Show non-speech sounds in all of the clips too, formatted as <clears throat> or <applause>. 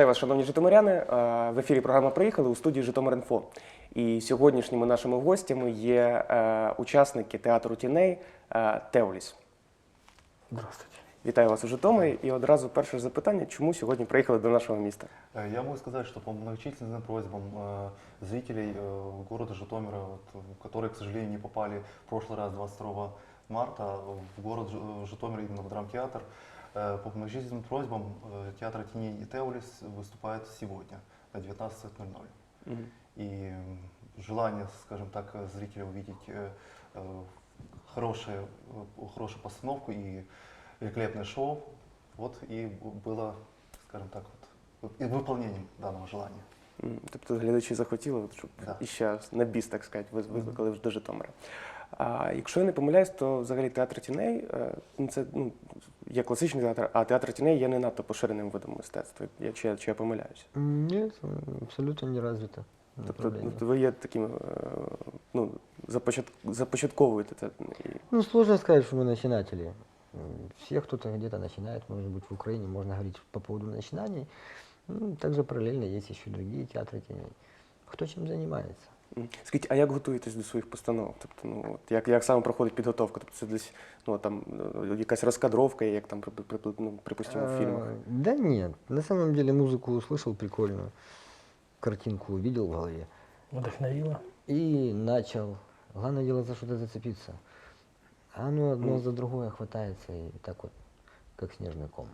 Вітаю вас, шановні житомиряни. Е, В ефірі програма Приїхали у студії Житомир.Інфо. І сьогоднішніми нашими гостями є е, учасники театру тіней е, Теоліс. Здравствуйте. Вітаю вас у Житомирі. І одразу перше запитання, чому сьогодні приїхали до нашого міста? Э, Я могу сказать, что по многочисленным просьбам э, зрителей э, города Житомира, вот, э, которые, к сожалению, не попали в прошлый раз, 22 марта, в город Ж- э, Житомир, именно в драмтеатр, э, по многочисленным просьбам э, театра «Теней» и «Теолис» выступает сегодня на 19.00. Мгм. И м, желание, скажем так, э, зрителя увидеть э, э, хорошее, э, хорошую постановку и великолепное шоу, вот и б- было, скажем так, вот, и выполнением данного желания. М, Тобто глядачі захотіли, от, щоб Да. іще на біс, так сказати, ви- викликали до Житомира. А якщо я не помиляюсь, то взагалі театр тіней е, ну, це ну, є класичний театр, а театр тіней є не надто поширеним видом мистецтва. Я, чи, я, чи я помиляюся? Нет, абсолютно не развито. Тобто направление. ну, ви є таким, е, ну, започат, започатковуєте це. І, Ну, сложно сказать, что мы начинатели. М, Все кто-то где-то начинает, может быть, в Украине можно говорить по поводу начинаний. Ну, также параллельно есть еще другие театры теней. Кто чем занимается? м. Скажіть, а як готуєтесь до своїх постановок? Тобто, ну, от, як, як саме проходить підготовка? Тобто це десь ну, там, е, якась розкадровка, як там, при- при- ну, припустимо, в фільмах? А, Да нет, на самом деле музыку услышал прикольную, картинку увидел в голове Вдохновило. и начал. Главное дело за что-то зацепиться. А оно одно Ну. за другое хватается и так вот, как снежный ком.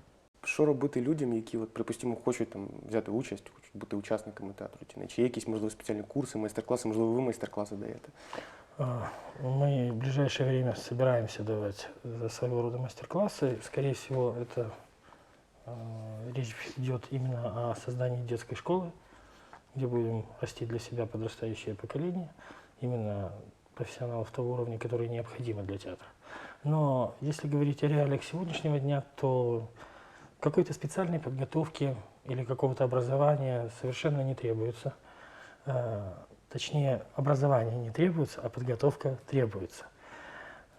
Що робити людям, які, от, припустимо, хочуть там, взяти участь, хочуть бути учасниками театру тіней? Чи є якісь, можливо, спеціальні курси, майстер-класи, можливо, ви майстер-класи даєте? А, Мы в ближайшее время собираемся давать э, своего рода мастер-классы. Скорее всего, это а, речь идет именно о создании детской школы, где будем расти для себя подрастающее поколение, именно профессионалов того уровня, который необходимо для театра. Но если говорить о реалиях сегодняшнего дня, то какой-то специальной подготовки или какого-то образования совершенно не требуется. Э, Точнее, образование не требуется, а подготовка требуется.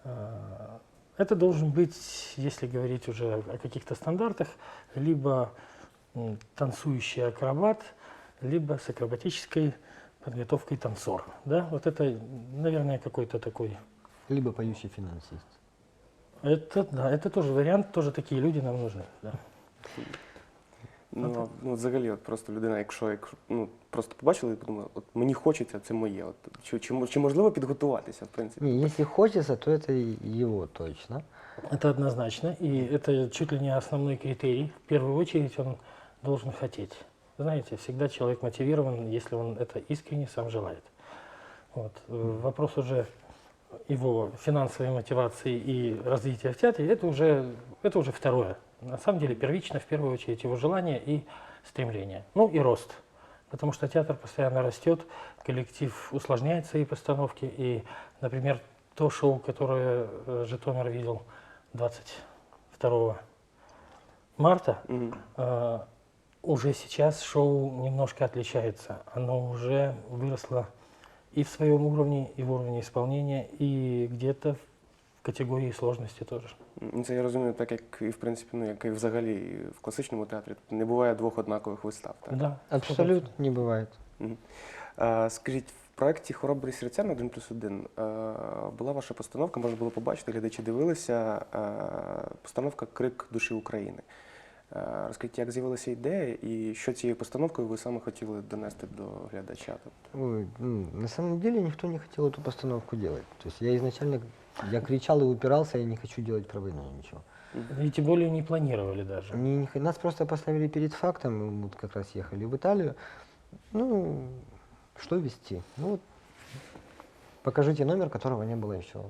Э, Это должен быть, если говорить уже о каких-то стандартах, либо танцующий акробат, либо с акробатической подготовкой танцор. Да? Вот это, наверное, какой-то такой Либо поющий финансист. это, да, это тоже вариант, тоже такие люди нам нужны. Да. Ну, а, ну, взагалі, от просто людина, якщо, якщо ну, просто побачила і подумала, от мені хочеться, це моє. От, чи, чи, мо- чи можливо підготуватися, в принципі? Не, если хочется, то это и его точно. Это однозначно, и это чуть ли не основной критерий. В первую очередь он должен хотеть. Знаете, всегда человек мотивирован, если он это искренне сам желает. Вот. э, Вопрос уже его финансовой мотивации и развития в театре, это уже, это уже второе. На самом деле первично, в первую очередь, его желание и стремление. Ну и рост. Потому что театр постоянно растет, коллектив усложняет свои постановки. И, например, то шоу, которое э, Житомир видел 22 марта, Мгм. э, уже сейчас шоу немножко отличается. Оно уже выросло и в своем уровне, и в уровне исполнения, и где-то в категории сложности тоже. Це я розумію, так як і в принципі, ну як і взагалі в класичному театрі тобто не буває двох однакових вистав. Так? Да, Абсолютно не. А, скажіть, в проєкті Хоробрі серця на 1 плюс 1 була ваша постановка, можна було побачити, глядачі дивилися. Постановка Крик душі України. Розкажіть, як з'явилася ідея і що цією постановкою ви саме хотіли донести до глядача? Тобто, Ой, ну, на самом деле никто не хотел эту постановку делать. То есть я изначально, я кричал и упирался, я не хочу делать про войну ничего. И тем более не планировали даже. Не- не нас просто поставили перед фактом, мы вот как раз ехали в Италию. Ну, что вести? Ну, вот, покажите номер, которого не было еще.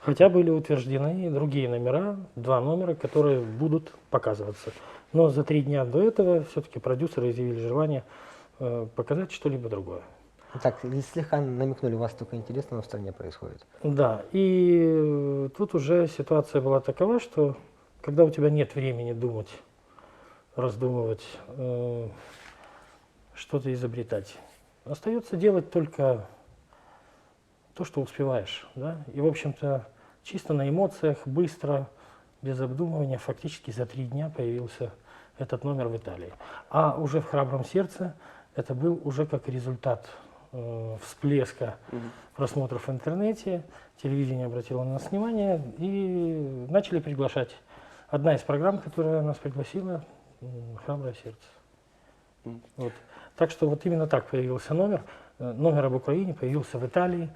Хотя были утверждены другие номера, два номера, которые будут показываться. Но за три дня до этого все-таки продюсеры изъявили желание э, показать что-либо другое. Так, и слегка намекнули, у вас столько интересного в стране происходит. Да, и э, тут уже ситуация была такова, что когда у тебя нет времени думать, раздумывать, э, что-то изобретать, остается делать только то, что успеваешь. Да? И, в общем-то, чисто на эмоциях, быстро, без обдумывания, фактически за три дня появился этот номер в Италии. А уже в «Храбром сердце» это был уже как результат э, всплеска Мгм. просмотров в интернете, телевидение обратило на нас внимание и начали приглашать. Одна из программ, которая нас пригласила, м, «Храброе сердце». Мгм. Вот. Так что вот именно так появился номер. Э, Номер об Украине появился в Италии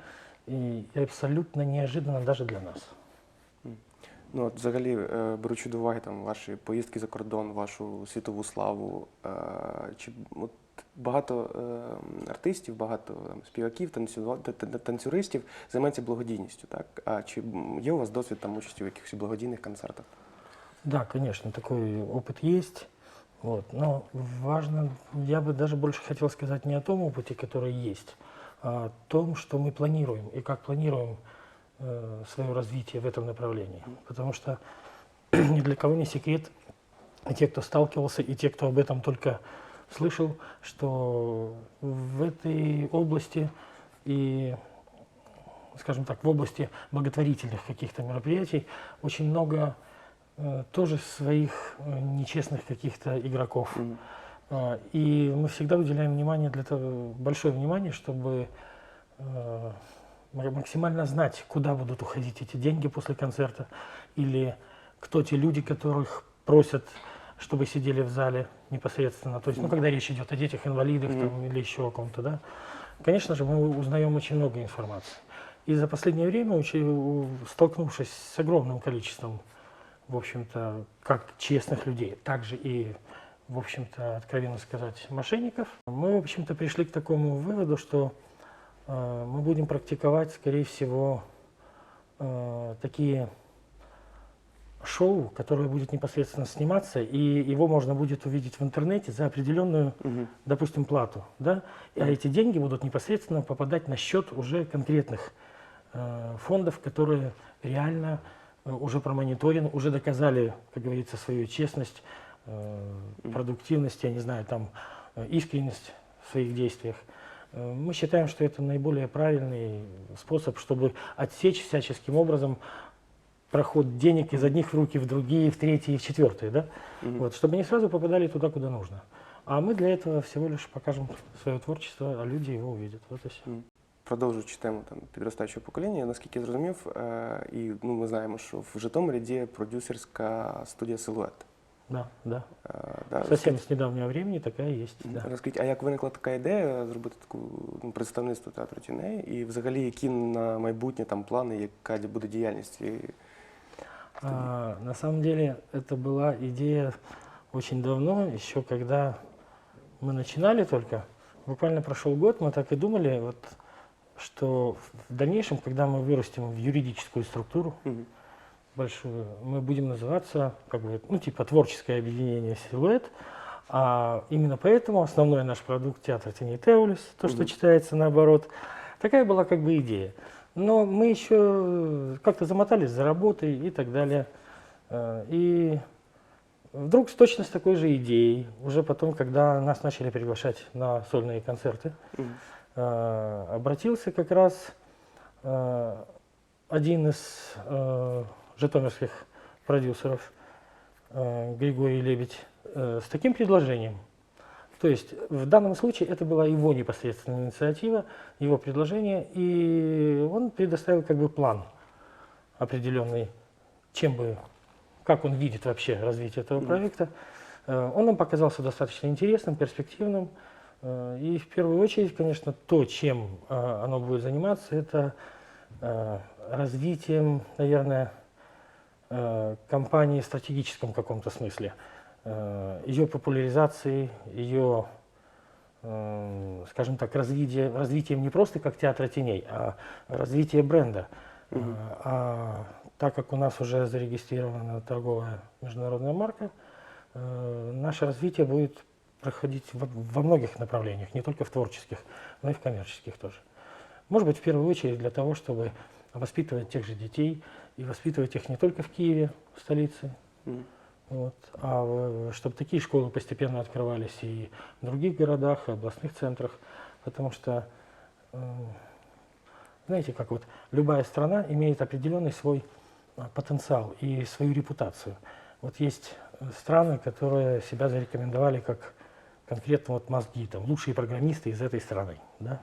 и абсолютно неожиданно даже для нас. Ну, от взагалі, е, беручи до уваги там ваші поїздки за кордон, вашу світову славу, е, чи от багато е, артистів, багато там, співаків, танцю, та- та- танцюристів займаються благодійністю, так? А чи м, є у вас досвід там участі в якихось благодійних концертах? Да, конечно, такой опыт есть. Вот. Но важно, я бы даже больше хотел сказать не о том опыте, который есть, а о том, что мы планируем и как планируем э, свое развитие в этом направлении. Потому что <clears throat> ни для кого не секрет, и те, кто сталкивался, и те, кто об этом только слышал, что в этой области и, скажем так, в области благотворительных каких-то мероприятий очень много э, тоже своих э, нечестных каких-то игроков. А, И мы всегда уделяем внимание для того, большое внимание, чтобы э, ма- максимально знать, куда будут уходить эти деньги после концерта, или кто те люди, которых просят, чтобы сидели в зале непосредственно. То есть, ну, когда речь идет о детях-инвалидах Мгм. там, или еще о ком-то, да. Конечно же, мы узнаем очень много информации. И за последнее время, столкнувшись с огромным количеством, в общем-то, как честных людей, так же и, в общем-то, откровенно сказать, мошенников, мы, в общем-то, пришли к такому выводу, что э, мы будем практиковать, скорее всего, э, такие шоу, которое будет непосредственно сниматься, и его можно будет увидеть в интернете за определенную Мгм. допустим, плату, да, а эти деньги будут непосредственно попадать на счет уже конкретных э, фондов, которые реально э, уже промониторены, уже доказали, как говорится, свою честность, э, продуктивность, я не знаю, там, э, искренность в своих действиях. Э, Мы считаем, что это наиболее правильный способ, чтобы отсечь всяческим образом проход денег из одних в руки в другие, в третьи, в четвертые, да? Мгм. Вот, чтобы они сразу попадали туда, куда нужно. А мы для этого всего лишь покажем свое творчество, а люди его увидят. Вот и все. Продовжуючи тему там, підростаючого покоління, наскільки я зрозумів, е, і ну, ми знаємо, що в Житомирі діє продюсерська студія Силует. Да, да. Е, да, Совсем с недавнего времени такая есть. Мгм. Да. Розкажіть, а як виникла така ідея зробити таку ну, представництво театру тіней? І взагалі, які на майбутнє там плани, яка буде діяльність цієї А, на самом деле, это была идея очень давно, еще когда мы начинали только. Буквально прошел год, мы так и думали, вот, что в дальнейшем, когда мы вырастем в юридическую структуру, Мгм. большую, мы будем называться, как бы, ну, типа творческое объединение «Силуэт», а именно поэтому основной наш продукт театр теней Теулис, то, что Мгм. читается наоборот. Такая была как бы идея. Но мы еще как-то замотались за работой и так далее. Э, И вдруг с точно с такой же идеей, уже потом, когда нас начали приглашать на сольные концерты, э, обратился как раз э, один из э, житомирских продюсеров, э, Григорий Лебедь, э, с таким предложением. То есть в данном случае это была его непосредственная инициатива, его предложение, и он предоставил как бы план определенный, чем бы, как он видит вообще развитие этого проекта. Э, Он нам показался достаточно интересным, перспективным. Э, И в первую очередь, конечно, то, чем э, оно будет заниматься, это развитием, наверное, компании в стратегическом каком-то смысле, ее популяризацией, ее, э, скажем так, развитие, развитием не просто как театра теней, а развитие бренда. Мгм. Э, А так как у нас уже зарегистрирована торговая международная марка, э, наше развитие будет проходить во, многих направлениях, не только в творческих, но и в коммерческих тоже. Может быть, в первую очередь для того, чтобы воспитывать тех же детей и воспитывать их не только в Киеве, в столице, Мгм. Вот, а чтобы такие школы постепенно открывались и в других городах, и областных центрах, потому что, э, знаете, как вот любая страна имеет определенный свой а, потенциал и свою репутацию. Вот есть э, страны, которые себя зарекомендовали как конкретно вот мозги, там, лучшие программисты из этой страны, да?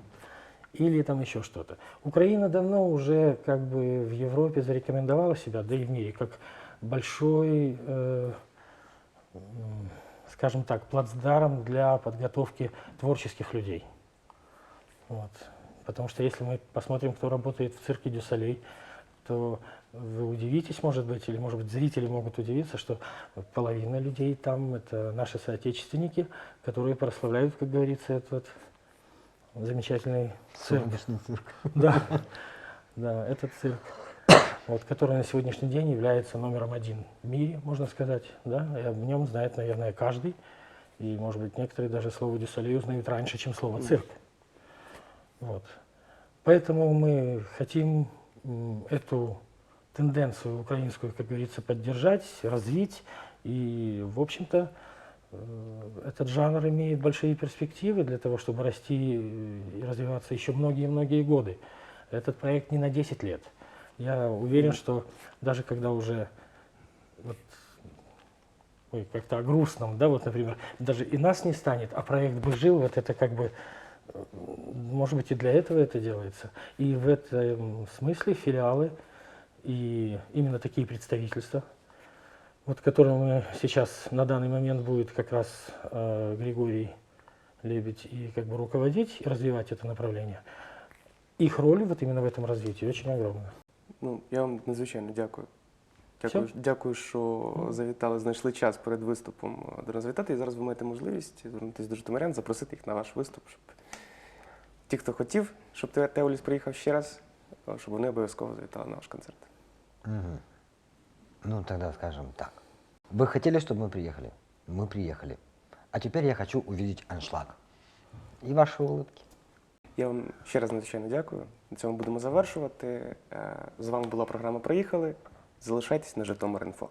Или там еще что-то. Украина давно уже как бы в Европе зарекомендовала себя, да и в мире, как большой, э, скажем так, плацдарм для подготовки творческих людей. Вот. Потому что если мы посмотрим, кто работает в цирке Дюсалей, то вы удивитесь, может быть, или, может быть, зрители могут удивиться, что половина людей там это наши соотечественники, которые прославляют, как говорится, этот замечательный цирк. Солнечный цирк. Да, да, этот цирк, вот, который на сегодняшний день является номером один в мире, можно сказать, да, и об нем знает, наверное, каждый, и, может быть, некоторые даже слово «дюсалей» узнают раньше, чем слово «цирк». Вот. Поэтому мы хотим эту тенденцию украинскую, как говорится, поддержать, развить, и, в общем-то, э, этот жанр имеет большие перспективы для того, чтобы расти э, и развиваться еще многие-многие годы. Этот проект не на 10 лет. Я уверен, что даже когда уже вот, ой, как-то о грустном, да, вот, например, даже и нас не станет, а проект бы жил, вот это как бы, э, может быть, и для этого это делается. И в этом смысле филиалы и именно такие представительства, вот которым сейчас на данный момент будет как раз э, Григорий Лебедь и как бы руководить и развивать это направление. Их роль вот именно в этом развитии очень огромна. Ну, я вам надзвичайно дякую. Дякую, дякую, що завітали, знайшли час перед виступом е, до нас завітати. І зараз ви маєте можливість звернутися до житомирян, запросити їх на ваш виступ, щоб ті, хто хотів, щоб Те- Теоліс приїхав ще раз, е, щоб вони обов'язково завітали на ваш концерт. Мгм. Ну, тогда скажем так. Вы хотели, чтобы мы приехали? Мы приехали. А теперь я хочу увидеть аншлаг. И ваши улыбки. Я вам ще раз надзвичайно дякую. На цьому будемо завершувати. З вами була програма Приїхали. Залишайтесь на Житомир.Інфо.